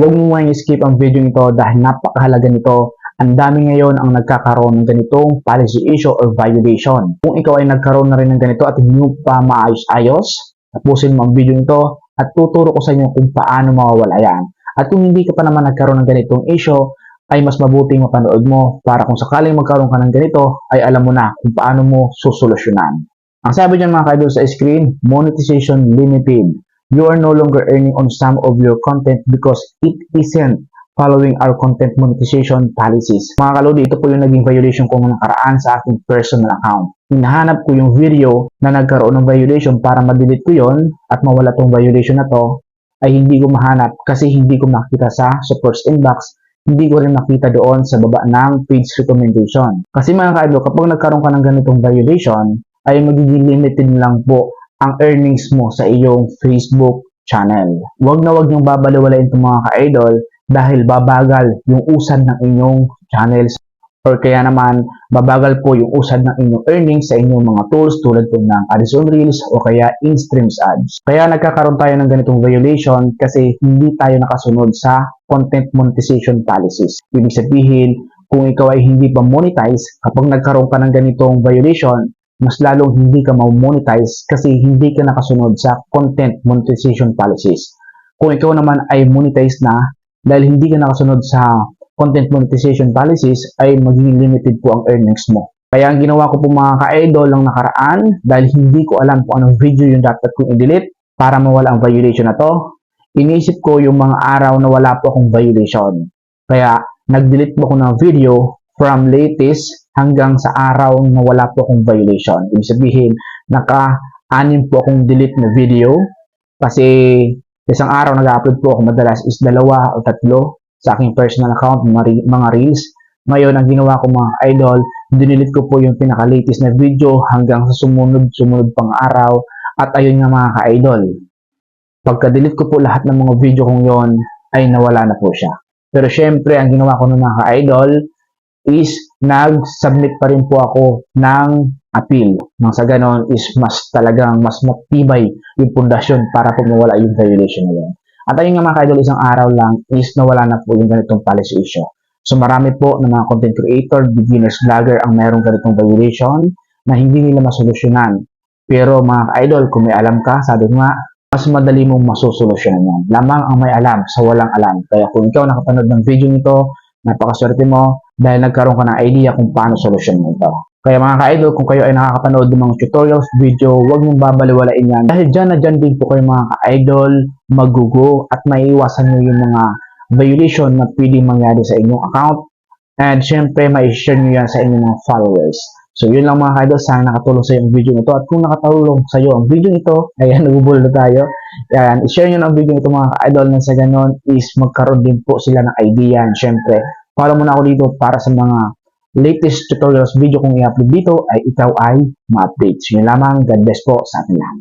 Huwag mo nga skip ang video nito dahil napakahalaga nito. Ang dami ngayon ang nagkakaroon ng ganitong policy issue or violation. Kung ikaw ay nagkaroon na rin ng ganito at hindi pa maayos-ayos, tapusin mo ang video nito at tuturo ko sa inyo kung paano mawawala yan. At kung hindi ka pa naman nagkaroon ng ganitong issue, ay mas mabuting mapanood mo para kung sakaling magkaroon ka ng ganito, ay alam mo na kung paano mo susolusyonan. Ang sabi dyan mga kaidol sa screen, monetization limited. You are no longer earning on some of your content because it isn't following our content monetization policies. Mga kalodi, ito po yung naging violation ko nakaraan sa aking personal account. Hinahanap ko yung video na nagkaroon ng violation para ma-delete ko yon at mawala tong violation na to ay hindi ko mahanap kasi hindi ko makita sa support inbox hindi ko rin makita doon sa baba ng page recommendation. Kasi mga kaidol, kapag nagkaroon ka ng ganitong violation, ay magiging limited lang po ang earnings mo sa iyong Facebook channel. Huwag na huwag niyong babaliwalain itong mga ka-idol dahil babagal yung usad ng inyong channels or kaya naman babagal po yung usad ng inyong earnings sa inyong mga tools tulad po ng ads on reels o kaya in-streams ads. Kaya nagkakaroon tayo ng ganitong violation kasi hindi tayo nakasunod sa content monetization policies. Ibig sabihin, kung ikaw ay hindi pa monetize, kapag nagkaroon ka ng ganitong violation, mas lalong hindi ka ma-monetize kasi hindi ka nakasunod sa content monetization policies. Kung ikaw naman ay monetize na, dahil hindi ka nakasunod sa content monetization policies, ay magiging limited po ang earnings mo. Kaya ang ginawa ko po mga ka-idol ng nakaraan, dahil hindi ko alam kung anong video yung dapat kong i-delete para mawala ang violation na to, inisip ko yung mga araw na wala po akong violation. Kaya nag-delete po ako ng video from latest hanggang sa araw na wala po akong violation. Ibig sabihin, naka-anim po akong delete na video kasi isang araw nag-upload po ako madalas is dalawa o tatlo sa aking personal account, mga, re- mga reels. Ngayon, ang ginawa ko mga idol, dinilit ko po yung pinaka-latest na video hanggang sa sumunod-sumunod pang araw at ayun nga mga ka-idol. Pagka-delete ko po lahat ng mga video kong yon ay nawala na po siya. Pero syempre, ang ginawa ko ng mga ka-idol is nag-submit pa rin po ako ng appeal. Nang sa ganon is mas talagang mas matibay yung pundasyon para po mawala yung violation na yun. At ayun nga mga ka-idol, isang araw lang is nawala na po yung ganitong policy issue. So marami po ng mga content creator, beginners, vlogger ang mayroong ganitong violation na hindi nila masolusyonan. Pero mga ka-idol, kung may alam ka, sabi nga, mas madali mong masusolusyonan yan. Lamang ang may alam sa walang alam. Kaya kung ikaw nakapanood ng video nito, napakaswerte mo dahil nagkaroon ka ng idea kung paano solusyonan ito. Kaya mga ka-idol, kung kayo ay nakakapanood ng mga tutorials, video, huwag mong babaliwalain yan. Dahil dyan na dyan din po kayo mga ka-idol, magugo at maiiwasan nyo yung mga violation na pwedeng mangyari sa inyong account. And syempre, ma-share nyo yan sa inyong mga followers. So, yun lang mga ka-idol. Sana nakatulong sa iyo ang video nito. At kung nakatulong sa iyo ang video nito, ayan, nagubol na tayo. Ayan, i-share nyo na ang video nito mga ka-idol na sa ganon is magkaroon din po sila ng idea. And syempre, follow mo na ako dito para sa mga latest tutorials video kong i-upload dito ay ikaw ay ma-update. So, lamang. God bless po sa atin lahat.